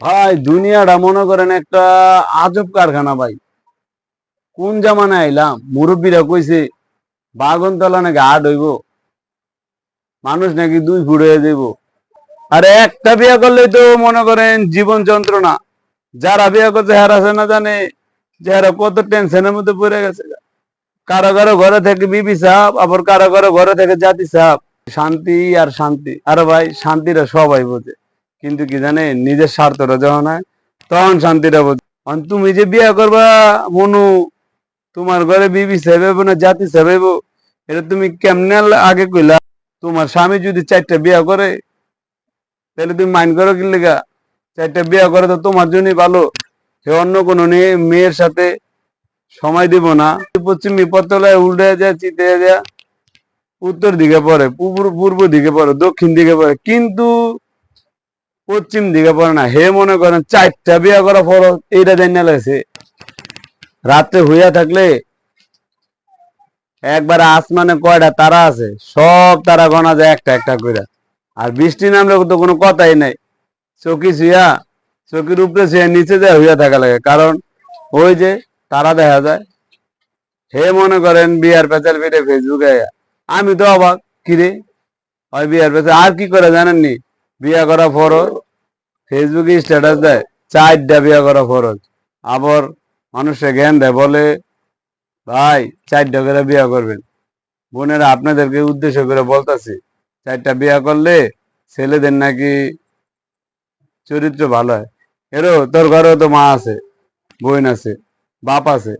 ভাই, দুনিয়াটা মনে করেন একটা আজব কারখানা ভাই। কোন জামানায় আইলাম? মুরব্বীরা কইছে বাগনতলা নাকি আট হইব? মানুষ নাকি দুই ফুট হয়ে যাইব। আরে একটা বিয়ে করলেই তো মনে করেন জীবন যন্ত্রণা। যারা বিয়ে করছে হেরাছে না জানে যারা কত টেনশনের মধ্যে পড়ে গেছে। কারও কারও ঘরে থেকে বিবি সাপ, আবার কারও কারও ঘরে থেকে জাতি সাপ। শান্তি আর শান্তি। আরে ভাই শান্তিটা সবাই বোঝে। কিন্তু কি জানে, নিজের স্বার্থটা যখন হয় তখন শান্তিটা বোঝে। আর তুমি যে বিয়ে করবা, মনু, তোমার ঘরে বিবি সেবেব না, জাতি সেবেব এটা তুমি কেমনে আগে কইলা? তোমার স্বামী যদি চারটা বিয়ে করে, তাহলে তুমি মাইন্ড করো কি লেগা? চারটা বিয়ে করে তো তোমার জন্যই ভালো। সে অন্য কোনো মেয়ের সাথে সময় দিব না। পশ্চিম বিপদতলায় উল্টে যায়, চিতে যায়, উত্তর দিকে পড়ে পূর্ব দিকে পড়ে, দক্ষিণ দিকে পড়ে। কিন্তু পশ্চিম দিকে পড়ে না। হে মনে করেন চারটা বিয়া করা ফরজ, এইটা জানা লাগছে। রাত্রে হইয়া থাকলে একবার আসমানে কয়টা তারা আছে, সব তারা গণা যায় একটা একটা করে আর বৃষ্টি নামলে তো কোনো কথাই নাই। চকি শুয়া চকির উপরে শুয়ে নিচে যায় হইয়া থাকা লাগে। কারণ ওই যে তারা দেখা যায়। হে মনে করেন বিয়ার পেঁচাল পেটে ফেসবুকে আমি তো অবাক, কিরে? ওই বিয়ার পেঁচাল আর কি করে জানেননি? বিয়া করা ফরজ। ফেসবুকে স্ট্যাটাস দেয়, চারটা বিয়া করা ফরজ। আবার মানুষে জ্ঞান দেয়, বলে, ভাই, চারটা করে বিয়া করবেন। বোনেরা আপনাদেরকে উদ্দেশ্য করে বলতাছি, চারটা বিয়া করলে ছেলেদের নাকি চরিত্র ভালো হয়? এরো, তোর ঘরেও তো মা আছে, বোন আছে, বাপ আছে।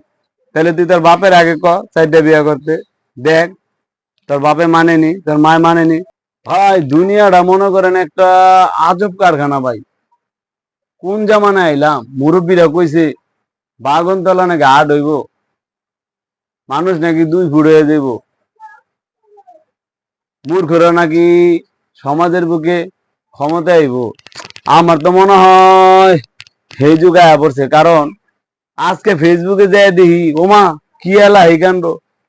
তাহলে তুই তোর বাপের আগে ক চারটা বিয়া করতে? দেখ, তোর বাপে মানেনি তোর মায় মানেনি ভাই, দুনিয়াটা মনে করেন একটা আজব কারখানা ভাই। কোন জামানায় আইলাম? মুরব্বীরা কইছে, বাগনতলা নাকি আট হইব? মানুষ নাকি দুই ফুট হয়ে যাইব। মূর্খরা নাকি সমাজের বুকে ক্ষমতা আইব। আমার তো মনে হয় সেই যুগ আয়া পড়ছে, কারণ আজকে ফেসবুকে যাই দেখি, ওমা, কি এলা কাণ্ড।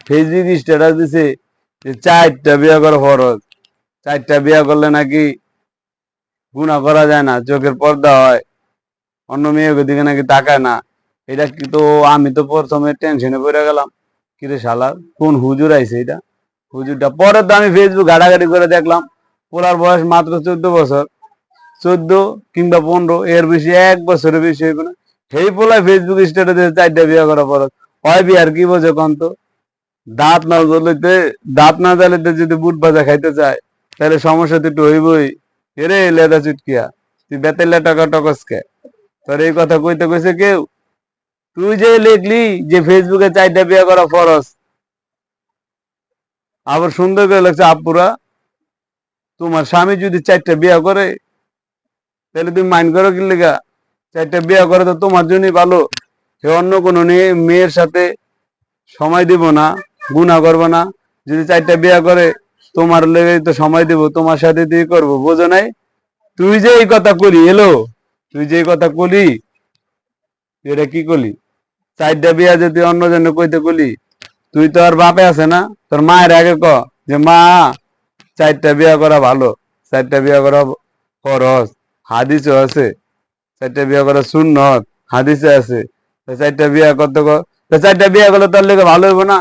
ফেসবুক স্ট্যাটাস দিছে চারটা বিয়া করা ফরজ। চারটা বিয়া করলে নাকি গুণা করা যায় না, চোখের পর্দা হয়, অন্য মেয়েকে দিকে নাকি তাকায় না। এটা কি তো, আমি তো প্রথমে টেনশনে পড়ে গেলাম। কিরে শালা, কোন হুজুর আইছে এটা? হুজুরটা, পরে তো আমি ফেসবুক ঘাটাঘাটি করে দেখলাম পোলার বয়স মাত্র চোদ্দ বছর। চোদ্দ কিংবা পনেরো, এর বেশি এক বছরের বেশি হইবে না। সেই পোলায় ফেসবুক স্ট্যাটাসে চারটা বিয়া করা পর হয় বিয়ার কি বোঝে কন্ত দাঁত না জ্বলিতে, দাঁত না জ্বালিতে যদি বুট ভাজা খাইতে চায় তাহলে সমস্যা তো হইবই। এরে লেদা চুটকিয়া, তুই বেতেলে টাকা টকসকে। তোর এই কথা কইতে কইছে কেউ? তুই যে লিখলি যে ফেসবুকে চারটা বিয়ে করা ফরজ। আবার সুন্দর করে লাগছে আপুরা তোমার স্বামী যদি চারটা বিয়ে করে, তাহলে তুমি মাইন্ড করো কি লেগা? চারটা বিয়ে করে তো তোমার জন্যই ভালো। সে অন্য কোনো মেয়ের সাথে সময় দিব না গুণা করব না। যদি চারটা বিয়ে করে তোমার লেগে তো সময় দিব, তোমার সাথে তুই করব, বোঝো নাই? তুই যে এই কথা কলি এলো তুই যে কথা কলি এটা কি কলি? চারটা বিয়া যদি অন্য জন্য কইতে কলি, তুই তো আর বাপে আছে না? তোর মায়ের আগে ক যে, মা, চারটা বিয়া করা ভালো, চারটা বিয়া করা ফরজ, হাদিসও আছে, চারটা বিয়া করা সুন্নত হাদিসে আছে চারটা বিয়া করতে কর চারটা বিয়া করলে তোর লেগে ভালো হইব না?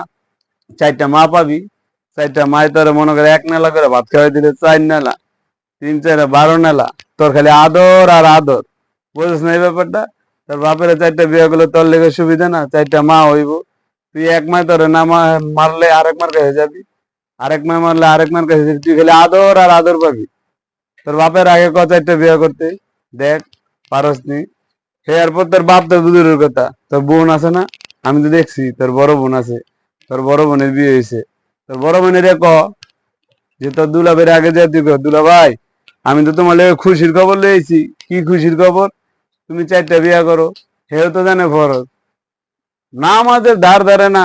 চারটা মা পাবি। চারটা মায় তোর মনে করে এক নেলা করে ভাত খাওয়াই দিলে চার নেলা, তিন, চার, বারো নেলা। তোর খালি আদর আর আদর। বুঝিস না এই ব্যাপারটা? তোর বাপের চারটা বিয়ে করলে তোর লেগে সুবিধা না? চারটা মা হইব। তুই এক মায় তোর না মারলে আরেক মার কাছে যাবি। আরেক মায় মারলে আরেক মার কাছে যাবি। তুই খালি আদর আর আদর পাবি। তোর বাপের আগে ক চারটা বিয়ে করতে? দেখ, পারস নি। এরপর তোর বাপ তো দূরের কথা। তোর বোন আছে না? আমি তো দেখছি, তোর বড় বোন আছে। তোর বড় বোনের বিয়ে হয়েছে তোর বড় বোনের ক, যে তোর দুলাবের আগে যে দুলা ভাই আমি তো তোমার খুশির খবর লইছি। কি খুশির খবর? তুমি চারটা বিয়া করো হেও তো জানে ফরজ। না আমাদের ধার ধারে না।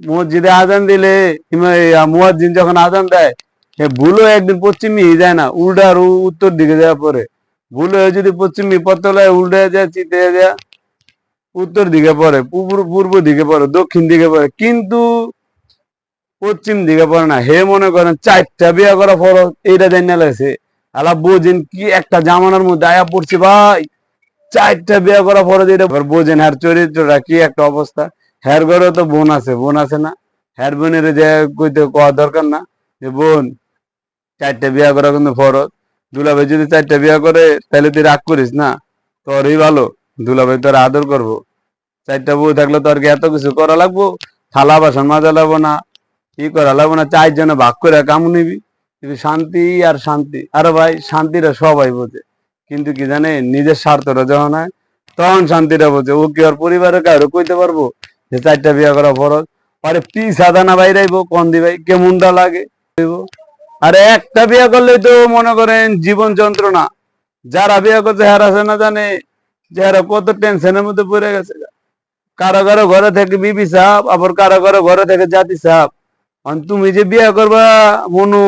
মসজিদে আজান দিলে মুয়াজ্জিন যখন আজান দেয় সে ভুলও একদিন পশ্চিমী যায় না, উল্টা আর উ- উত্তর দিকে যাওয়া পরে। ভুল হয়ে যদি পশ্চিমী পত্তলায় উল্টে যায়, চিতে যায়, উত্তর দিকে পড়ে পূর্ব পূর্ব দিকে পড়ে দক্ষিণ দিকে পড়ে কিন্তু পশ্চিম দিকে পড়ে না। হে মনে করেন, চারটা বিয়া করা ফরজ এইটা জানা লাগছে। আলা বোঝেন কি একটা জামানার মধ্যে আয়া পড়ছে ভাই। চারটা বিয়ে করা পরে যেটা বোঝেন, হ্যার চরিত্রটা কি একটা অবস্থা। হ্যার ঘরে তো বোন আছে বোন আছে না। হ্যার বোনের যে কইতে কোয়া দরকার না, যে বোন, চারটা বিয়ে করা কিন্তু ফরজ। দুলাভাই যদি চারটা বিয়ে করে, তাহলে তুই রাগ করিস না? তোরই ভালো, দুলাভাই তোর আদর করব। চারটা বউ থাকলে তোর কি এত কিছু করা লাগবো? থালা বাসন মাজা লাগবো না? ই করা লাগবো না, চারজনে ভাগ করে কাম নিবি। কিন্তু শান্তি আর শান্তি। আরে ভাই, শান্তিটা সবাই বোঝে। কিন্তু কি জানে, নিজের স্বার্থটা যখন হয়, তখন শান্তিটা বোঝে। ও কি ওর পরিবারের কারও কইতে পারব যে চারটা বিয়ে করা ফরজ? আরে পি সাদানা বাইরাইবো কন দি ভাই? কেমনটা লাগে? আরে একটা বিয়ে করলে তো মনে করেন জীবন যন্ত্রণা। যারা বিয়ে করছে, হেরা না জানে যে হেরা কত টেনশনের মধ্যে পড়ে গেছে। কারও কারও ঘরে থেকে বিবি সাপ, আবার কারও কারও ঘরে থেকে জাতি অন তুমি যে বিয়া করবা, মনু,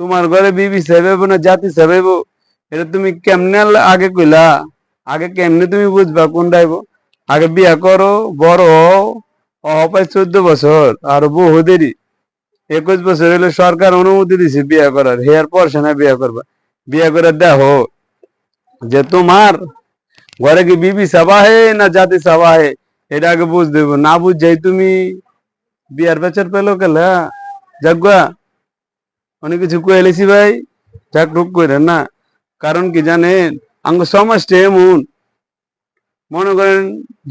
তোমার ঘরে বিবি সাহেব না, জাতি সাহেব এটা তুমি কেমনে আগে কইলা? আগে কেমনে তুমি বুঝবা কোনটা হইবো আগে বিয়ে করো, বড় হও অপায় চোদ্দ বছর, আর বহু দেরি। একুশ বছর হলে সরকার অনুমতি দিছে বিয়া করার হেয়ার পর সেনা বিয়া করবা। বিয়া করে দেখো যে তোমার ঘরে কি বিবি সাবা হে না জাতি সাবা হে, এটা আগে বুঝ দেব না বুঝাই তুমি বিয়ার বেচার পেল কেলা যাগুয়া অনেক কিছু কয়েলেছি ভাই, যাক রূপ করেন না। কারণ কি জানেন, আঙ্গ সমাজটা এমন। মনে করেন,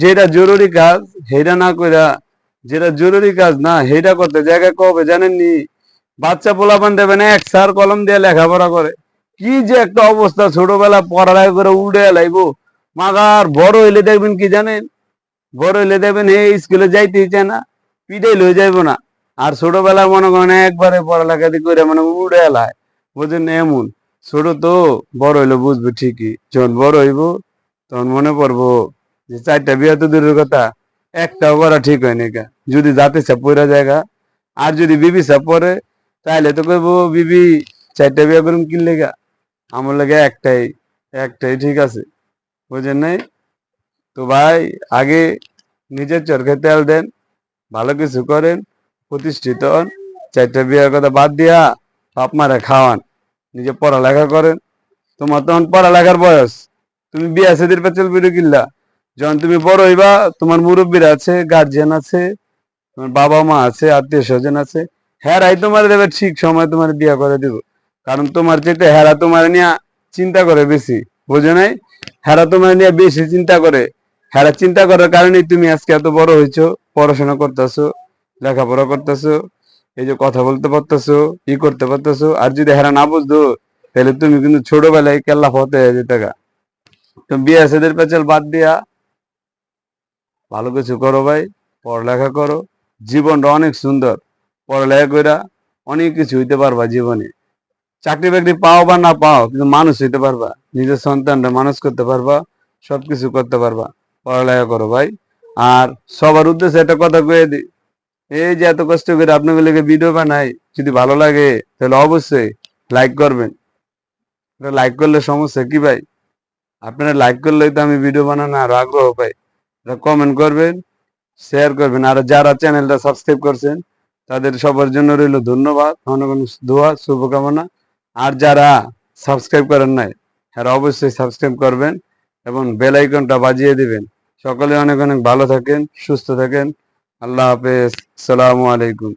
যেটা জরুরি কাজ সেটা না কইরা, যেটা জরুরি কাজ না সেটা করতে জায়গা কবে জানেননি? বাচ্চা পোলাপান দেবেন এক সার কলম দিয়ে লেখাপড়া করে। কি যে একটা অবস্থা ছোটবেলা পড়ালেখা করে উড়ে লাইবো মাগার বড় হইলে দেখবেন কি জানেন? বড় হইলে দেখবেন হে স্কুলে যাইতে চায় না। পিটাই লয়ে যাইবো না। আর ছোটবেলা মনে করেন একবারে পড়ালেখা দিয়ে করে মানে উড়ে এলায়। বুঝেন এমন? ছোট তো বড় হইলে বুঝব ঠিকই। যখন বড় হইব, তখন মনে পড়ব যে চারটা বিয়ে তো দূরের কথা, একটাও করা ঠিক হয়নি কা যদি যাতে চাপ পড়া জায়গা আর যদি বিবি চাপ পরে তাহলে তো কইবো বিবি চারটা বিয়ে করুন কিনলে গা। আমার লাগে একটাই একটাই ঠিক আছে। বুঝেন নাই? তো ভাই, আগে নিজের চরকে তেল দেন। ভালো কিছু করেন, প্রতিষ্ঠিত হন, চারটা বিয়ের কথা বাদ দিয়া বাপ মারা খাওয়ান, নিজে পড়ালেখা করেন। তোমার তখন পড়ালেখার বয়স, তুমি বিয়া সেদির পেছল বিরু কিল্লা যখন তুমি বড় হইবা, তোমার মুরব্বীরা আছে গার্জিয়ান আছে, তোমার বাবা মা আছে, আত্মীয় স্বজন আছে, হেরাই তোমার দেবে, ঠিক সময় তোমার বিয়া করে দিব। কারণ তোমার যেটা হেরা তোমার নিয়ে চিন্তা করে বেশি, বুঝে নাই? হেরা তোমার নিয়ে বেশি চিন্তা করে। হেরা চিন্তা করার কারণে তুমি আজকে এত বড় হয়েছো, পড়াশোনা করতেছো, লেখাপড়া করতেছো, এই যে কথা বলতে পারতেছো, ই করতে পারতেছো, আর যদি হেরা না বুঝতো, তাহলে তুমি কিন্তু ছোটবেলায় কেল্লা ফতে যেতে গা। তো বিয়ে সেদের পেছাল বাদ দিয়া, ভালো কিছু করো ভাই, পড়ালেখা করো, জীবনটা অনেক সুন্দর, পড়ালেখা কইরা অনেক কিছু হইতে পারবা জীবনে। চাকরি বাকরি পাও বা না পাও, কিন্তু মানুষ হইতে পারবা, নিজের সন্তানটা মানুষ করতে পারবা, সবকিছু করতে পারবা। পড়ালেখা করো ভাই। আর সবার উদ্দেশ্যে একটা কথা কয়ে দিই এই যে এত কষ্ট করে আপনাকে লেগে ভিডিও বানাই, যদি ভালো লাগে, তাহলে অবশ্যই লাইক করবেন। লাইক করলে সমস্যা কি ভাই? আপনারা লাইক করলেই তো আমি ভিডিও বানানো আরও আগ্রহ পাই। কমেন্ট করবেন শেয়ার করবেন। আর যারা চ্যানেলটা সাবস্ক্রাইব করছেন, তাদের সবার জন্য রইল ধন্যবাদ। অনেক দোয়া, শুভকামনা। আর যারা সাবস্ক্রাইব করেন নাই, তারা অবশ্যই সাবস্ক্রাইব করবেন এবং বেল আইকনটা বাজিয়ে দিবেন। সকলে অনেক অনেক ভালো থাকেন সুস্থ থাকেন। আল্লাহ হাফেজ। সালামু আলাইকুম।